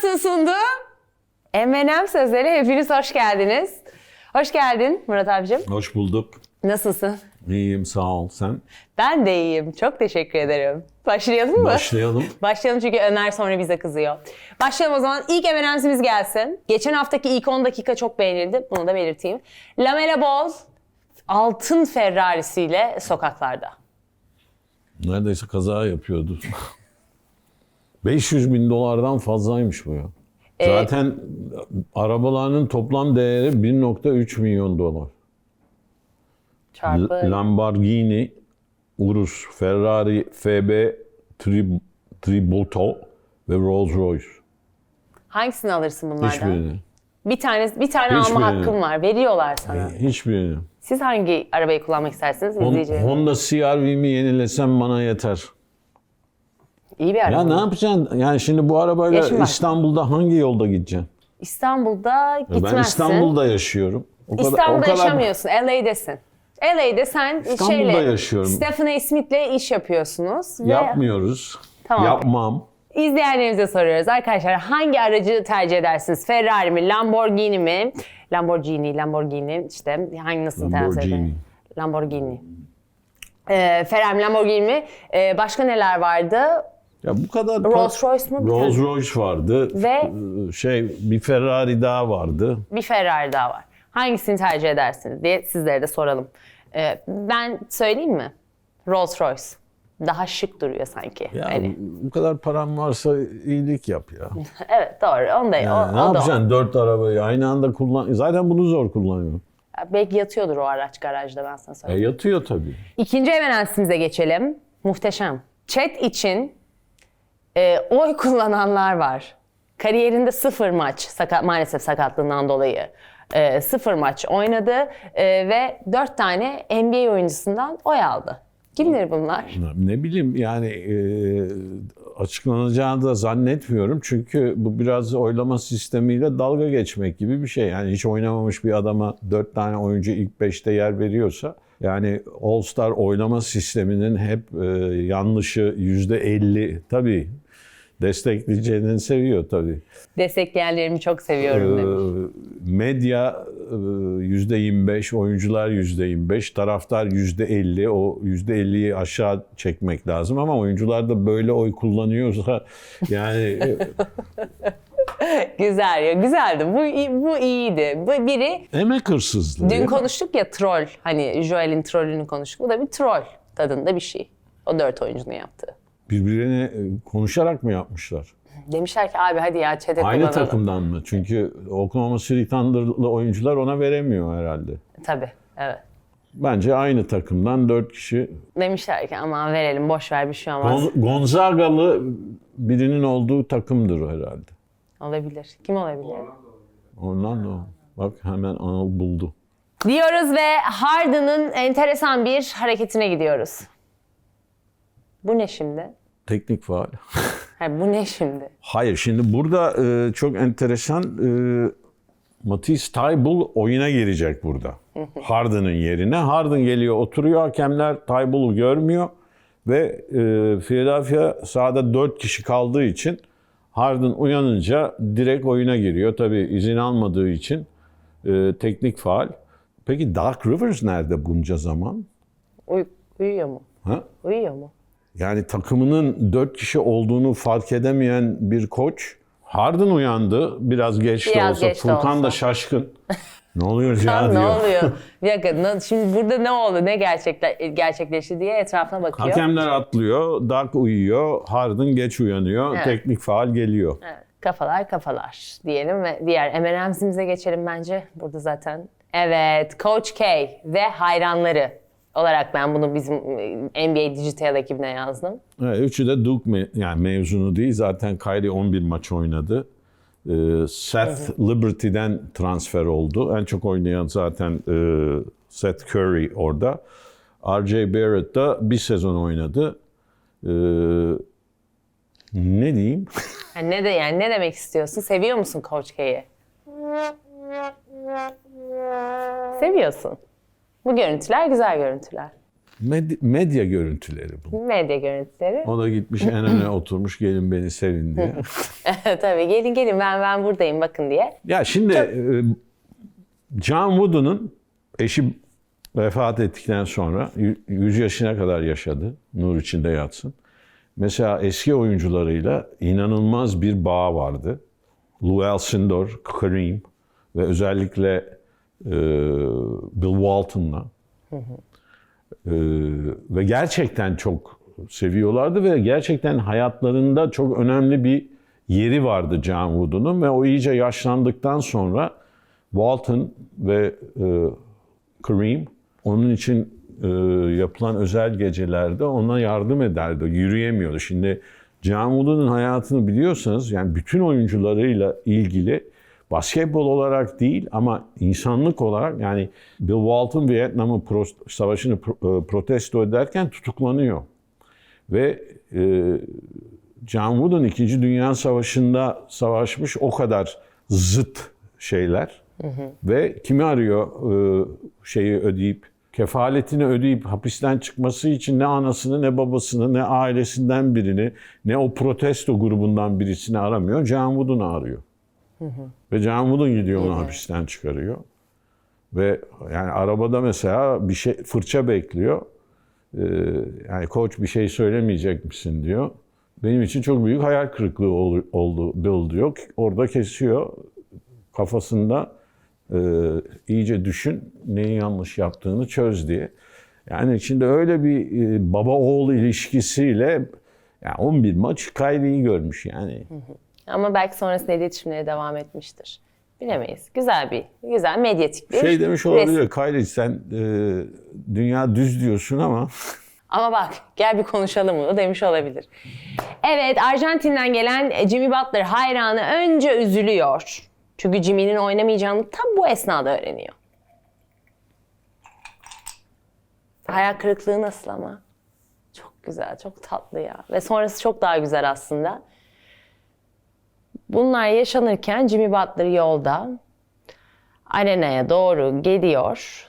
Plus'ın sunduğu M&M sözleri hepiniz hoş geldiniz. Hoş geldin Murat abicim. Hoş bulduk. Nasılsın? İyiyim sağ ol sen. Ben de iyiyim. Çok teşekkür ederim. Başlayalım mı? Başlayalım. Başlayalım çünkü Ömer sonra bize kızıyor. Başlayalım o zaman. İlk M&M'simiz gelsin. Geçen haftaki ilk 10 dakika çok beğenildi. Bunu da belirteyim. Lamela Ball altın Ferrari'siyle sokaklarda. Neredeyse kaza yapıyordu. 500 bin dolardan fazlaymış bu ya. Zaten arabalarının toplam değeri 1.3 milyon dolar. Çarpı. Lamborghini, Urus, Ferrari, FB, Tri- Tributo ve Rolls Royce. Hangisini alırsın bunlardan? Hiçbirini. Bir tane bir tane alma Hiçbirini. hakkın var. Veriyorlar sana. Hiçbirini. Siz hangi arabayı kullanmak istersiniz Hon- izleyicilerim? Honda CR-V'mi yenilesem bana yeter. İyi bir araba. Ya ne yapacaksın? Yani şimdi bu arabayla Yaşım var. İstanbul'da hangi yolda gideceksin? İstanbul'da gitmezsin. Ben İstanbul'da yaşıyorum. O kadar- İstanbul'da o kadar- yaşamıyorsun. LA'desin. LA'de sen İstanbul'da şeyle, yaşıyorum. Stephen A. Smith'le iş yapıyorsunuz. Ve Yapmıyoruz. Tamam. Yapmam. izleyenlerimize soruyoruz. Arkadaşlar hangi aracı tercih edersiniz? Ferrari mi? Lamborghini mi? Lamborghini, Lamborghini işte hangi nasıl telaffuz Lamborghini. Lamborghini. Ee, Ferrari mi, Lamborghini mi? Ee, başka neler vardı? Ya bu kadar Rolls Royce mu? Rolls. Royce vardı. Ve- şey bir Ferrari daha vardı. bir Ferrari daha var. Hangisini tercih edersiniz diye sizlere de soralım. Ee, ben söyleyeyim mi? Rolls Royce. Daha şık duruyor sanki. Ya Hani. bu kadar param varsa iyilik yap ya. Evet doğru. Onu da, Yani o, ne o da yapacaksın dört arabayı aynı anda kullan. Zaten bunu zor kullanıyorum. Ya Belki yatıyordur o araç garajda ben sana E, söyleyeyim. yatıyor tabii. İkinci evidence'imize geçelim. Muhteşem. Chat için e, oy kullananlar var. Kariyerinde sıfır maç, sakat, maalesef sakatlığından dolayı e, sıfır maç oynadı e, ve dört tane NBA oyuncusundan oy aldı. Kimdir bunlar? Ne bileyim yani e, açıklanacağını da zannetmiyorum. Çünkü bu biraz oylama sistemiyle dalga geçmek gibi bir şey. Yani hiç oynamamış bir adama dört tane oyuncu ilk beşte yer veriyorsa yani All Star oylama sisteminin hep e, yanlışı yüzde elli tabii destekleyeceğini seviyor tabii. Destekleyenlerimi çok seviyorum Ee, demiş. medya e, yüzde 25, oyuncular yüzde 25, taraftar yüzde 50. O yüzde 50'yi aşağı çekmek lazım ama oyuncular da böyle oy kullanıyorsa yani e, Güzel ya, güzeldi. Bu, bu iyiydi. Bu biri, emek hırsızlığı. dün konuştuk ya troll. Hani Joel'in trollünü konuştuk. Bu da bir troll tadında bir şey. O dört oyuncunun yaptığı. Birbirine e, konuşarak mı yapmışlar? Demişler ki abi hadi ya çete Aynı kullanalım. takımdan mı? Çünkü Oklahoma City Thunder'lı oyuncular ona veremiyor herhalde. Tabii, evet. Bence aynı takımdan dört kişi. Demişler ki aman verelim boş ver bir şey olmaz. Gon- Gonzagalı birinin olduğu takımdır herhalde. Olabilir. Kim olabilir? Ondan da o. Bak hemen Anıl buldu. Diyoruz ve Harden'ın enteresan bir hareketine gidiyoruz. Bu ne şimdi? Teknik faal. Ha, bu ne şimdi? Hayır şimdi burada e, çok enteresan e, Matisse Taybul oyuna girecek burada. Harden'ın yerine. Harden geliyor oturuyor hakemler Taybul'u görmüyor. Ve e, Philadelphia sahada 4 kişi kaldığı için Harden uyanınca direkt oyuna giriyor. Tabii izin almadığı için e, teknik faal. Peki Doc Rivers nerede bunca zaman? Uy- uyuyor mu? Ha? Uyuyor mu? Yani takımının dört kişi olduğunu fark edemeyen bir koç. Harden uyandı. Biraz geç de Biraz olsa. geç de Furkan olsa. da şaşkın. ne oluyor ya ne diyor. oluyor? Bir dakika, ne- şimdi burada ne oldu, ne gerçekle, gerçekleşti diye etrafına bakıyor. Hakemler atlıyor. Dark uyuyor. Harden geç uyanıyor. Evet. Teknik faal geliyor. Evet, kafalar kafalar diyelim ve diğer M&M'simize geçelim bence. Burada zaten. Evet, Coach K ve hayranları olarak ben bunu bizim e, NBA Digital ekibine yazdım. Evet, üçü de Duke me- yani mezunu değil. Zaten Kyrie 11 maç oynadı. Ee, Seth Liberty'den transfer oldu. En çok oynayan zaten e, Seth Curry orada. R.J. Barrett da bir sezon oynadı. Ee, ne diyeyim? Yani ne de yani ne demek istiyorsun? Seviyor musun Coach K'yi? Seviyorsun. Bu görüntüler güzel görüntüler. Med- medya görüntüleri bu. Medya görüntüleri. O da gitmiş en öne oturmuş gelin beni sevin diye. Tabii gelin gelin ben ben buradayım bakın diye. Ya şimdi e, John Wooden'ın eşi vefat ettikten sonra y- 100 yaşına kadar yaşadı. Nur içinde yatsın. Mesela eski oyuncularıyla inanılmaz bir bağ vardı. Lou Alcindor, Kareem ve özellikle e, Bill Walton'la. E, ve gerçekten çok seviyorlardı ve gerçekten hayatlarında çok önemli bir yeri vardı John Wooden'un ve o iyice yaşlandıktan sonra Walton ve e, Kareem onun için e, yapılan özel gecelerde ona yardım ederdi. Yürüyemiyordu. Şimdi John Wooden'ın hayatını biliyorsanız yani bütün oyuncularıyla ilgili basketbol olarak değil ama insanlık olarak yani Bill Walton Vietnam'ın pro- savaşını pro- e, protesto ederken tutuklanıyor. Ve e, John Wooden 2. Dünya Savaşı'nda savaşmış o kadar zıt şeyler. Ve kimi arıyor e, şeyi ödeyip, kefaletini ödeyip hapisten çıkması için ne anasını ne babasını ne ailesinden birini ne o protesto grubundan birisini aramıyor. John Wooden'ı arıyor. Ve John Wooden gidiyor onu hapisten çıkarıyor. Ve yani arabada mesela bir şey fırça bekliyor. Ee, yani koç bir şey söylemeyecek misin diyor. Benim için çok büyük hayal kırıklığı ol- oldu Bill diyor. Orada kesiyor kafasında e, iyice düşün neyi yanlış yaptığını çöz diye. Yani şimdi öyle bir e, baba oğul ilişkisiyle yani 11 maç Kyrie'yi görmüş yani. Ama belki sonrasında iletişimleri devam etmiştir. Bilemeyiz. Güzel bir, güzel medyatik bir Şey demiş olabilir Kyrie sen e, dünya düz diyorsun ama Ama bak gel bir konuşalım bunu demiş olabilir. Evet Arjantin'den gelen e, Jimmy Butler hayranı önce üzülüyor. Çünkü Jimmy'nin oynamayacağını tam bu esnada öğreniyor. Hayal kırıklığı nasıl ama? Çok güzel, çok tatlı ya. Ve sonrası çok daha güzel aslında. Bunlar yaşanırken Jimmy Butler yolda arenaya doğru geliyor.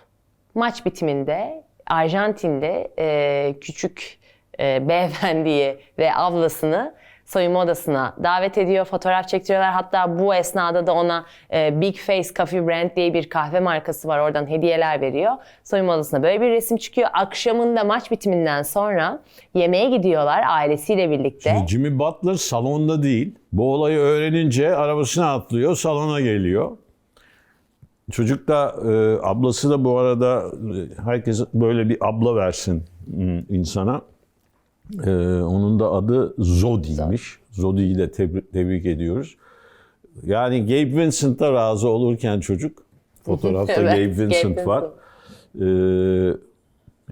Maç bitiminde Arjantin'de e, küçük e, beyefendiyi ve ablasını soyunma odasına davet ediyor, fotoğraf çektiriyorlar. Hatta bu esnada da ona e, Big Face Coffee Brand diye bir kahve markası var. Oradan hediyeler veriyor. Soyunma odasına böyle bir resim çıkıyor. Akşamında maç bitiminden sonra yemeğe gidiyorlar ailesiyle birlikte. Jimmy Butler salonda değil. Bu olayı öğrenince arabasına atlıyor, salona geliyor. Çocuk da e, ablası da bu arada e, herkes böyle bir abla versin insana. E, onun da adı Zodi'ymiş. Zodi'yi de tebrik, tebrik ediyoruz. Yani Gabe Vincent'a razı olurken çocuk, fotoğrafta Evet, Gabe Gabe Vincent var. E,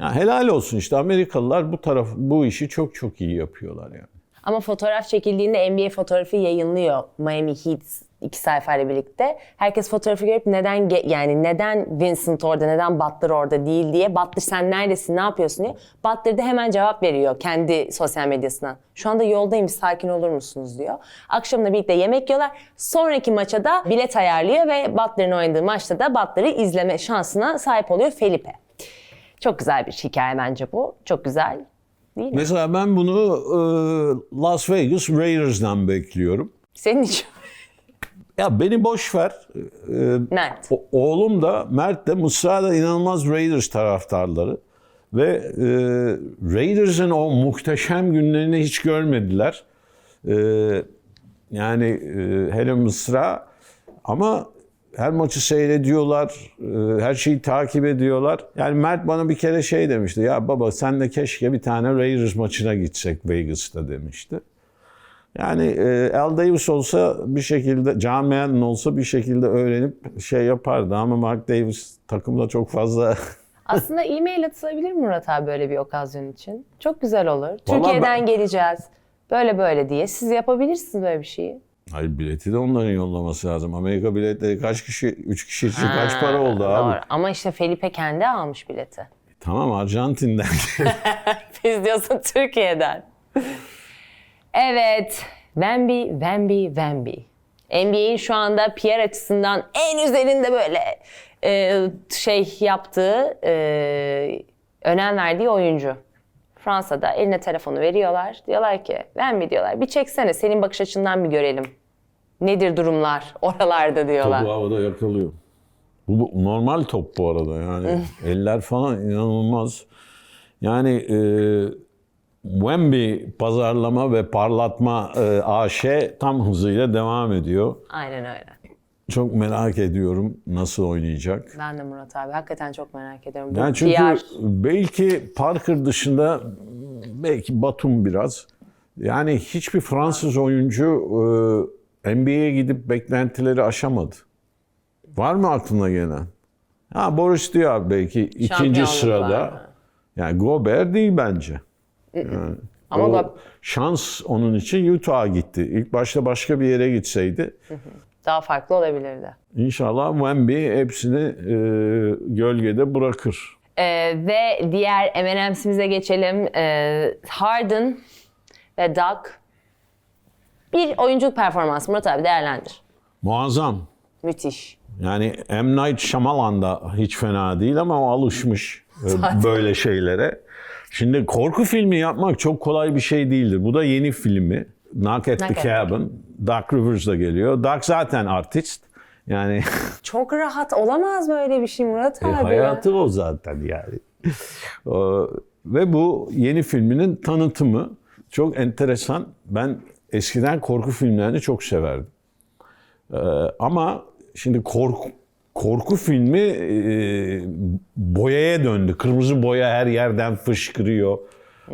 ya helal olsun işte Amerikalılar bu taraf bu işi çok çok iyi yapıyorlar yani. Ama fotoğraf çekildiğinde NBA fotoğrafı yayınlıyor Miami Heat iki sayfayla birlikte. Herkes fotoğrafı görüp neden yani neden Vincent orada, neden Butler orada değil diye. Butler sen neredesin, ne yapıyorsun diye. Butler de hemen cevap veriyor kendi sosyal medyasından. Şu anda yoldayım, sakin olur musunuz diyor. Akşamında birlikte yemek yiyorlar. Sonraki maça da bilet ayarlıyor ve Butler'ın oynadığı maçta da Butler'ı izleme şansına sahip oluyor Felipe. Çok güzel bir hikaye bence bu. Çok güzel. Değil mi? Mesela ben bunu e, Las Vegas Raiders'dan bekliyorum. Senin için. Ya beni boş ver. E, Mert. o- oğlum da Mert de Mısra da inanılmaz Raiders taraftarları. Ve e, Raiders'ın o muhteşem günlerini hiç görmediler. E, yani e, hele Mısra ama her maçı seyrediyorlar, e, her şeyi takip ediyorlar. Yani Mert bana bir kere şey demişti. Ya baba sen de keşke bir tane Raiders maçına gitsek Vegas'ta demişti. Yani e, Al Davis olsa bir şekilde, John Madden olsa bir şekilde öğrenip şey yapardı ama Mark Davis takımda çok fazla Aslında e-mail atılabilir Murat abi böyle bir okazyon için? Çok güzel olur. Türkiye'den ben- geleceğiz. Böyle böyle diye. Siz yapabilirsiniz böyle bir şeyi. Hayır bileti de onların yollaması lazım. Amerika biletleri kaç kişi, 3 kişi için kaç para oldu abi? Doğru. Ama işte Felipe kendi almış bileti. Tamam Arjantin'den. Biz diyorsun Türkiye'den. Evet. Wemby, Wemby, Wemby. NBA'in şu anda PR açısından en üzerinde böyle e, şey yaptığı, e, önem verdiği oyuncu. Fransa'da eline telefonu veriyorlar. Diyorlar ki mi diyorlar bir çeksene senin bakış açından bir görelim. Nedir durumlar oralarda diyorlar. Topu havada yakalıyor. Bu, bu normal top bu arada yani. Eller falan inanılmaz. Yani e, Wemby pazarlama ve parlatma e, AŞ tam hızıyla devam ediyor. Aynen öyle. Çok merak ediyorum nasıl oynayacak. Ben de Murat abi hakikaten çok merak ediyorum. Bu Yani çünkü PR belki Parker dışında belki Batum biraz. Yani hiçbir Fransız oyuncu e, NBA'ye gidip beklentileri aşamadı. Var mı aklına gelen? Ha Boris Diaw belki ikinci sırada. Yani Gobert değil bence. Yani Ama o Gob- şans onun için Utah'a gitti. İlk başta başka bir yere gitseydi daha farklı olabilirdi. inşallah Wemby hepsini e, gölgede bırakır. Ee, ve diğer M&M'simize geçelim. Ee, Harden ve Doug. Bir oyunculuk performansı Murat abi değerlendir. Muazzam. Müthiş. Yani M. Night Shyamalan da hiç fena değil ama o alışmış e, böyle şeylere. Şimdi korku filmi yapmak çok kolay bir şey değildir. Bu da yeni filmi. Knock at Knock the Cabin. Doug Rivers da geliyor. Doug zaten artist. Yani Çok rahat olamaz böyle bir şey Murat e, abi. ya. hayatı o zaten yani. Ve bu yeni filminin tanıtımı çok enteresan. Ben eskiden korku filmlerini çok severdim. Ee, ama şimdi korku korku filmi e, boyaya döndü. Kırmızı boya her yerden fışkırıyor.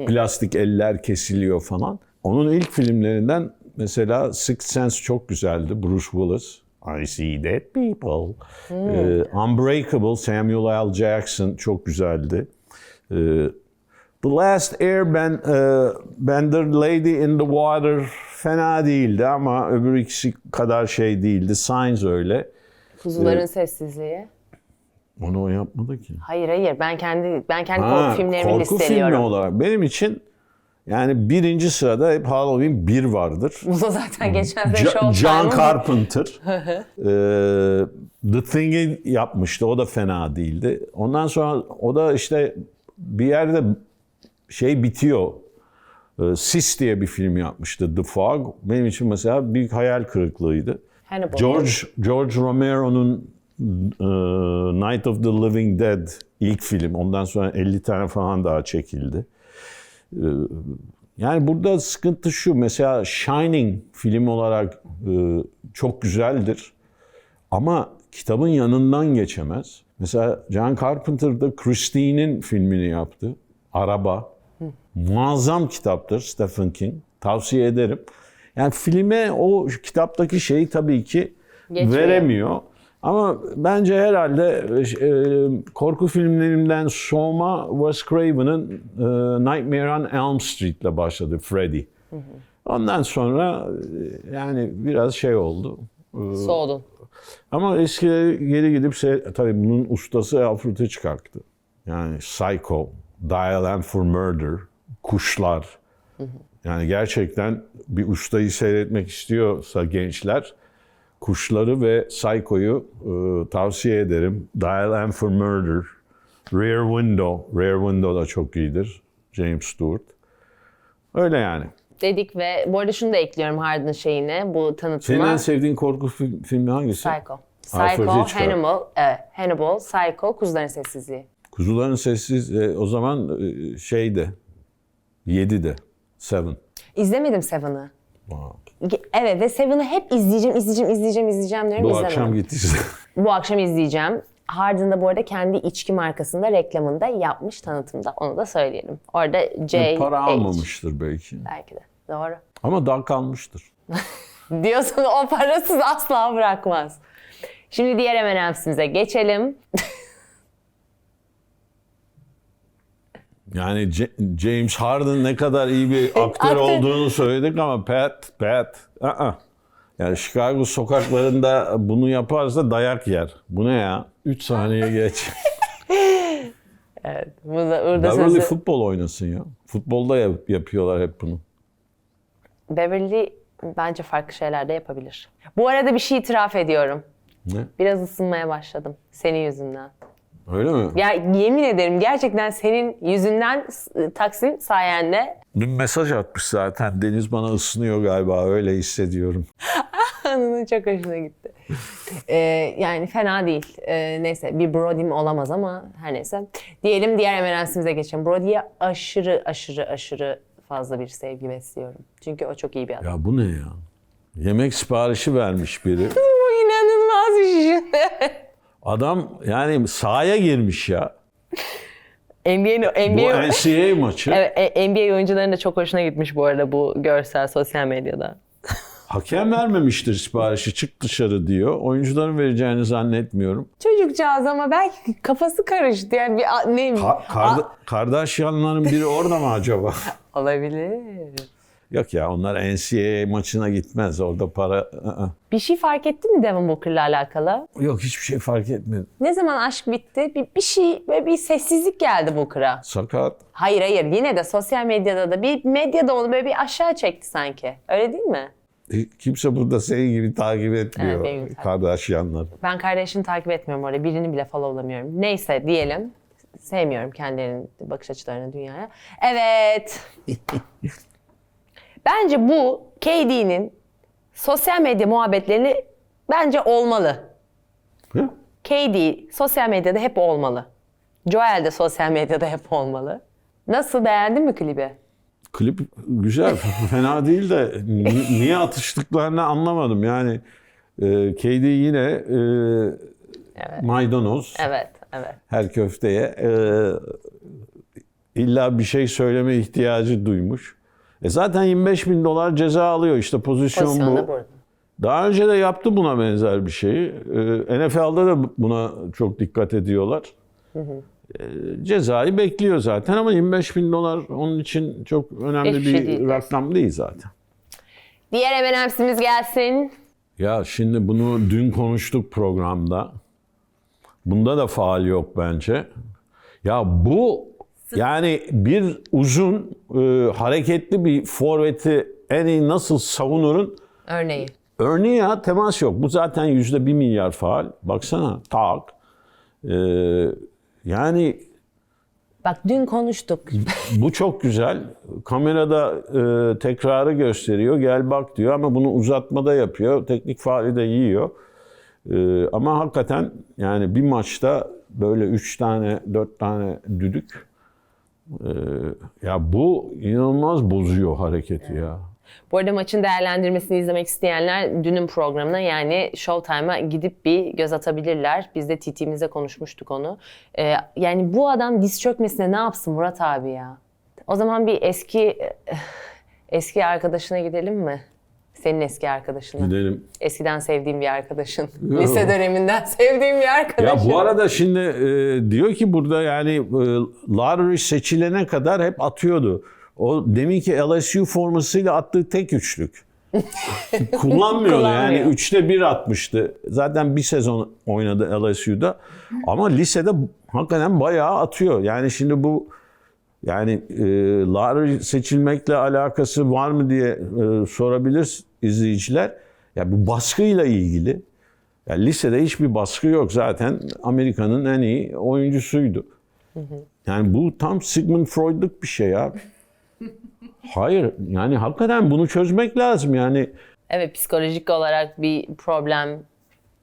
Plastik eller kesiliyor falan. Onun ilk filmlerinden mesela Sixth Sense çok güzeldi. Bruce Willis. I see dead people. Ee, Unbreakable Samuel L. Jackson çok güzeldi. Ee, The Last Airbender Lady in the Water fena değildi ama öbür ikisi kadar şey değildi. Signs öyle. Kuzuların sessizliği. Onu o yapmadı ki. Hayır hayır ben kendi ben kendi korku filmlerimi korku filmi listeliyorum. olarak benim için yani birinci sırada hep Halloween 1 vardır. Bu da zaten geçen Ja- Showtime'ın John Carpenter. Ee, The Thing'i yapmıştı. O da fena değildi. Ondan sonra o da işte bir yerde şey bitiyor. Ee, Sis diye bir film yapmıştı. The Fog. Benim için mesela büyük hayal kırıklığıydı. Hannibal. George George Romero'nun e, Night of the Living Dead ilk film. Ondan sonra 50 tane falan daha çekildi. E, Yani burada sıkıntı şu. Mesela Shining film olarak e, çok güzeldir. Ama kitabın yanından geçemez. Mesela John Carpenter da Christine'in filmini yaptı. Araba. Muazzam kitaptır Stephen King. Tavsiye ederim. Yani filme o kitaptaki şeyi tabii ki Geçmiyor. veremiyor. Ama bence herhalde e, korku filmlerinden soğuma Wes Craven'ın e, Nightmare on Elm Street'le başladı Freddy. Ondan sonra e, yani biraz şey oldu. Soğudun. Ama eskiye geri gidip tabii bunun ustası Alfred'i çıkarttı. Yani Psycho, Dial M for Murder, Kuşlar. Yani gerçekten bir ustayı seyretmek istiyorsa gençler Kuşları ve Psycho'yu e, tavsiye ederim. Dial M for Murder, Rear Window, Rear Window da çok iyidir. James Stewart. Öyle yani. Dedik ve bu arada şunu da ekliyorum Harden'ın şeyine bu tanıtıma. Senin en sevdiğin korku film- filmi hangisi? Psycho. Psycho. Hannibal, evet, Hannibal, Psycho, Kuzuların Sessizliği. Kuzuların sessiz e, o zaman e, şeyde 7'de Seven. İzlemedim Seven'ı. Evet ve Seven'ı hep izleyeceğim, izleyeceğim, izleyeceğim, izleyeceğim diyorum. Bu izlemedim. akşam git izle. Bu akşam izleyeceğim. Harden da bu arada kendi içki markasında reklamında yapmış tanıtımda. Onu da söyleyelim. Orada J. Para H. almamıştır belki. Belki de. Doğru. Ama dal kalmıştır. Diyorsun o parasız asla bırakmaz. Şimdi diğer M&M'simize geçelim. Yani C- James Harden ne kadar iyi bir aktör Aktör. olduğunu söyledik ama Pat, Pat, ı Yani Chicago sokaklarında bunu yaparsa dayak yer. Bu ne ya? 3 saniye geç. Evet. Burada, burada Beverly sözü... futbol oynasın ya. Futbolda yap- yapıyorlar hep bunu. Beverly bence farklı şeyler de yapabilir. Bu arada bir şey itiraf ediyorum. Ne? Biraz ısınmaya başladım. Senin yüzünden. Öyle mi? Ya yemin ederim gerçekten senin yüzünden s- Taksim sayende Dün mesaj atmış zaten. Deniz bana ısınıyor galiba öyle hissediyorum. Anının çok hoşuna gitti. Ee, yani fena değil. Ee, neyse bir Brody'm olamaz ama her neyse. Diyelim diğer emerensimize geçelim. Brody'ye aşırı aşırı aşırı fazla bir sevgi besliyorum. Çünkü o çok iyi bir adam. Ya bu ne ya? Yemek siparişi vermiş biri. Bu inanılmaz bir şey. Adam yani sahaya girmiş ya. NBA, Bu NBA, NCAA maçı. evet, NBA oyuncuların da çok hoşuna gitmiş bu arada bu görsel sosyal medyada. Hakem vermemiştir siparişi çık dışarı diyor. Oyuncuların vereceğini zannetmiyorum. Çocukcağız ama belki kafası karıştı. Yani bir ne Ka- Kard- Kardashianların biri orada mı acaba? olabilir. Yok ya onlar NCAA maçına gitmez. Orada para... ı-ı. Bir şey fark ettin mi Devin Booker'la alakalı? Yok hiçbir şey fark etmedim. Ne zaman aşk bitti? Bir, bir şey, böyle bir sessizlik geldi Booker'a. Sakat. Hayır hayır yine de sosyal medyada da bir medyada onu böyle bir aşağı çekti sanki. Öyle değil mi? E, Kimse burada senin gibi takip etmiyor Evet, benim takip- Kardashianları. Ben kardeşini takip etmiyorum orada. Birini bile followlamıyorum. Neyse diyelim. Sevmiyorum kendilerinin bakış açılarını dünyaya. Evet. bence bu KD'nin sosyal medya muhabbetlerini bence olmalı. Hı? KD sosyal medyada hep olmalı. Joel de sosyal medyada hep olmalı. Nasıl beğendin mi klibi? Klip güzel, fena değil de ni- niye atıştıklarını anlamadım. Yani e, KD yine e, maydanoz Evet, evet. her köfteye e, illa bir şey söyleme ihtiyacı duymuş. E zaten 25 bin dolar ceza alıyor işte pozisyon da bu. Daha önce de yaptı buna benzer bir şeyi. E, NFL'de de buna çok dikkat ediyorlar. E, cezayı bekliyor zaten ama 25 bin dolar onun için çok önemli Hiçbir şey bir değil. rakam değil zaten. Diğer M&M'simiz gelsin. Ya şimdi bunu dün konuştuk programda. Bunda da faal yok bence. Ya bu yani bir uzun e, hareketli bir forveti en iyi nasıl savunurun Örneği. örneği ya temas yok. Bu zaten yüzde bir milyar faal. Baksana tak. E, yani Bak dün konuştuk. bu çok güzel. Kamerada e, tekrarı gösteriyor. Gel bak diyor ama bunu uzatmada yapıyor. Teknik faali de yiyor. E, ama hakikaten yani bir maçta böyle 3 tane 4 tane düdük e, ya bu inanılmaz bozuyor hareketi ya. Bu arada maçın değerlendirmesini izlemek isteyenler dünün programına yani Showtime'a gidip bir göz atabilirler. Biz de TT'mizde konuşmuştuk onu. Ee, yani bu adam diz çökmesine ne yapsın Murat abi ya? O zaman bir eski eski arkadaşına gidelim mi? Senin eski arkadaşına. Gidelim. Eskiden sevdiğim bir arkadaşın. Lise döneminden sevdiğim bir Ya arkadaşın. bu arada şimdi e, diyor ki burada yani e, Lowry seçilene kadar hep atıyordu. O deminki LSU formasıyla attığı tek üçlük. Kullanmıyordu yani Kullanmıyor. üçte bir atmıştı. Zaten bir sezon oynadı LSU'da. Ama lisede hakikaten bayağı atıyor. Yani şimdi bu yani e, Lowry seçilmekle alakası var mı diye e, sorabilir izleyiciler. Ya bu baskıyla ilgili. Ya lisede hiçbir baskı yok zaten. Amerika'nın en iyi oyuncusuydu. Yani bu tam Sigmund Freud'luk bir şey ya. Hayır yani hakikaten bunu çözmek lazım yani. Evet psikolojik olarak bir problem,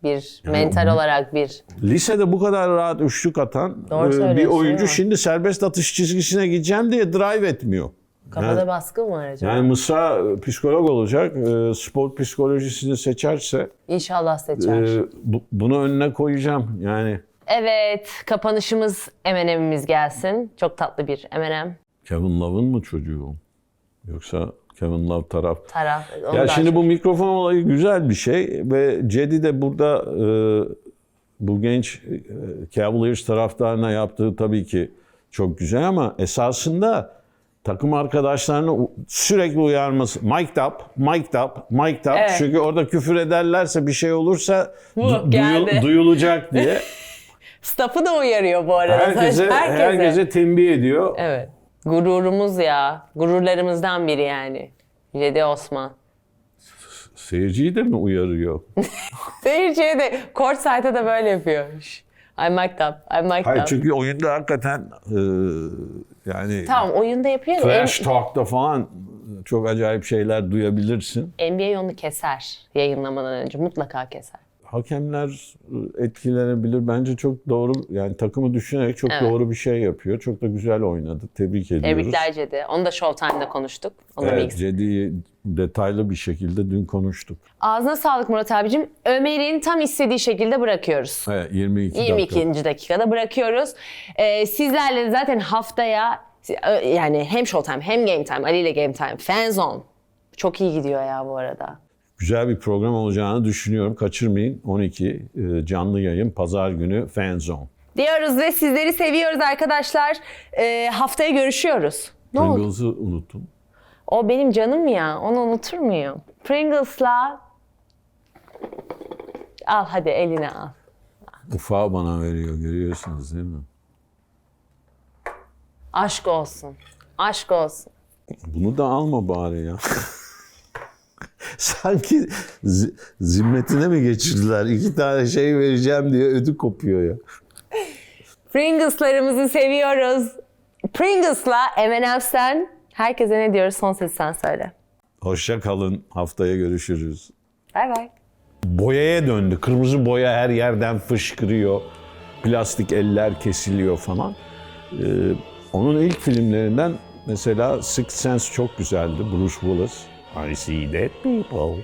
bir mental olarak bir Lisede bu kadar rahat üçlük atan e, bir oyuncu şimdi serbest atış çizgisine gideceğim diye drive etmiyor. kafada Yani- baskı mı var acaba? Yani Mısra e, psikolog olacak, e, spor psikolojisini seçerse İnşallah seçer. e, bu- bunu önüne koyacağım. Yani Evet, kapanışımız M&M'imiz gelsin. Çok tatlı bir M&M Kevin Love'ın mı çocuğu? o? Yoksa Kevin Love taraf. taraf. Ya şimdi çok- bu mikrofon olayı güzel bir şey ve Cedi de burada e, bu genç e, Cavaliers taraftarına yaptığı tabii ki çok güzel ama esasında takım arkadaşlarını sürekli uyarması. Mic'd up, mic'd up, mic'd up. Evet. Çünkü orada küfür ederlerse bir şey olursa du- duyulacak diye Staff'ı da uyarıyor bu arada. herkese, Herkese. herkese tembih ediyor. Evet. Gururumuz ya. Gururlarımızdan biri yani. Cedi Osman. Seyirciyi de mi uyarıyor? Seyirciye de Court Site'a da böyle yapıyormuş. I mic'd up. I mic'd Hayır up. çünkü oyunda hakikaten e, yani Tamam oyunda yapıyor Trash Talk'ta falan çok acayip şeyler duyabilirsin. NBA onu keser yayınlamadan önce. Mutlaka keser. Hakemler e, etkilenebilir. Bence çok doğru yani takımı düşünerek çok Evet. doğru bir şey yapıyor. Çok da güzel oynadı. Tebrik ediyoruz. Tebrikler Cedi. Onu da Showtime'da konuştuk. Onu da Evet, bilgisi- Cedi'yi detaylı bir şekilde dün konuştuk. Ağzına sağlık Murat abicim. Ömer'in tam istediği şekilde bırakıyoruz. Evet, 22, 22. dakika. dakikada bırakıyoruz. Ee, sizlerle zaten haftaya yani hem Showtime hem Game Time, Ali ile Game Time, Fanzone. Çok iyi gidiyor ya bu arada. Güzel bir program olacağını düşünüyorum. Kaçırmayın. 12 e, canlı yayın pazar günü Fanzone. Diyoruz ve sizleri seviyoruz arkadaşlar. Ee, haftaya görüşüyoruz. Ne? Pringles'ı unuttum. O benim canım ya. Onu unutur muyum? Pringles'la al hadi eline al. Ufağı bana veriyor görüyorsunuz değil mi? Aşk olsun. Aşk olsun. Bunu da alma bari ya. Sanki zi- zimmetine mi geçirdiler? İki tane şey vereceğim diye ödü kopuyor ya. Pringles'larımızı seviyoruz. Pringles'la M&M's'ten herkese ne diyoruz? Son sesi sen söyle. Hoşça kalın. Haftaya görüşürüz. Bay bay. Boyaya döndü. Kırmızı boya her yerden fışkırıyor. Plastik eller kesiliyor falan. Ee, onun ilk filmlerinden mesela Sixth Sense çok güzeldi. Bruce Willis. I see dead people.